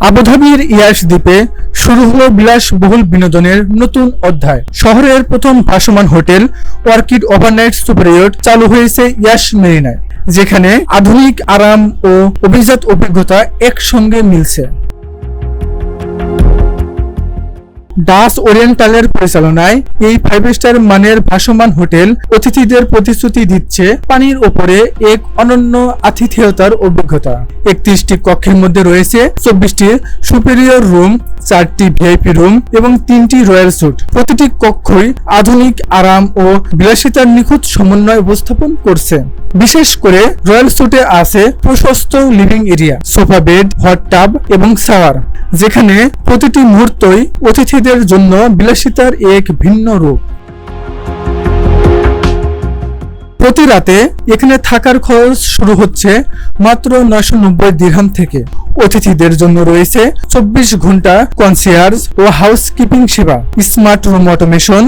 আবুধাবির ইয়াস দ্বীপে শুরু হলো বিলাসবহুল বিনোদনের নতুন অধ্যায়। শহরের প্রথম ভাসমান হোটেল, অর্কিড ওভারনাইট সুপারিয়র চালু হয়েছে ইয়াস মেরিনায়, যেখানে আধুনিক আরাম ও অভিজাত অভিজ্ঞতা একসঙ্গে মিলছে। ডাস ওরিয়েন্টালের পরিচালনায় এই ফাইভ স্টার মানের ভাসমান হোটেল অতিথিদের প্রতিশ্রুতি দিচ্ছে পানির ওপরে এক অনন্য আতিথেয়তার অভিজ্ঞতা। একত্রিশটি কক্ষের মধ্যে রয়েছে চব্বিশটি সুপেরিয়র রুম চারটি ভিআইপি রুম এবং তিনটি রয়্যাল স্যুট প্রতিটি কক্ষই আধুনিক আরাম ও বিলাসিতার নিখুঁত সমন্বয় উপস্থাপন করছে। বিশেষ করে রয়্যাল স্যুটে আছে প্রশস্ত living area, sofa bed, hot tub এবং সাওয়ার যেখানে প্রতিটি মুহূর্তই অতিথিদের জন্য বিলাসিতার এক ভিন্ন রূপ। প্রতি রাতে এখানে থাকার খরচ শুরু হচ্ছে মাত্র নয়শো নব্বই দিরহাম থেকে। অতিথিদের জন্য রয়েছে চব্বিশ ঘণ্টা কনসিয়ার্জ ও হাউসকিপিং সেবা স্মার্ট রুম অটোমেশন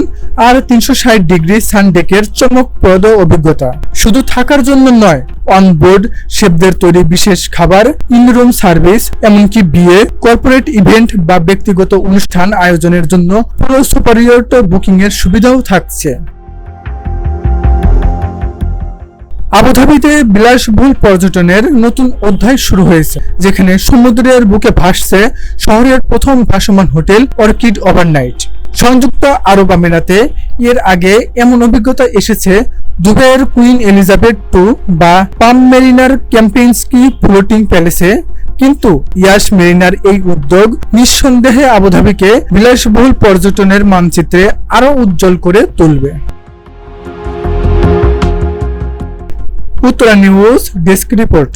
আর তিনশো ষাট ডিগ্রি সানডেকের চমকপ্রদ অভিজ্ঞতা। শুধু থাকার জন্য নয় অনবোর্ড শেফদের তৈরি বিশেষ খাবার ইন রুম সার্ভিস এমনকি বিয়ে কর্পোরেট ইভেন্ট বা ব্যক্তিগত অনুষ্ঠান আয়োজনের জন্য পুরো সুপারিয়র বুকিং এর সুবিধাও থাকছে। আবুধাবিতে বিলাসবহুল পর্যটনের নতুন অধ্যায় শুরু হয়েছে, যেখানে সমুদ্রের বুকে ভাসছে শহরের প্রথম ভাসমান হোটেল অর্কিড ওভারনাইট। সংযুক্ত আরব আমিরাতে এর আগে এমন অভিজ্ঞতা এসেছে, দুবাইয়ের কুইন এলিজাবেথ টু বা পাম মেরিনার ক্যাম্পেইনস্কি ফ্লোটিং প্যালেসে, কিন্তু ইয়াস মেরিনার এই উদ্যোগ নিঃসন্দেহে আবুধাবিকে বিলাসবহুল পর্যটনের মানচিত্রে আরও উজ্জ্বল করে তুলবে। Uttara news desk report.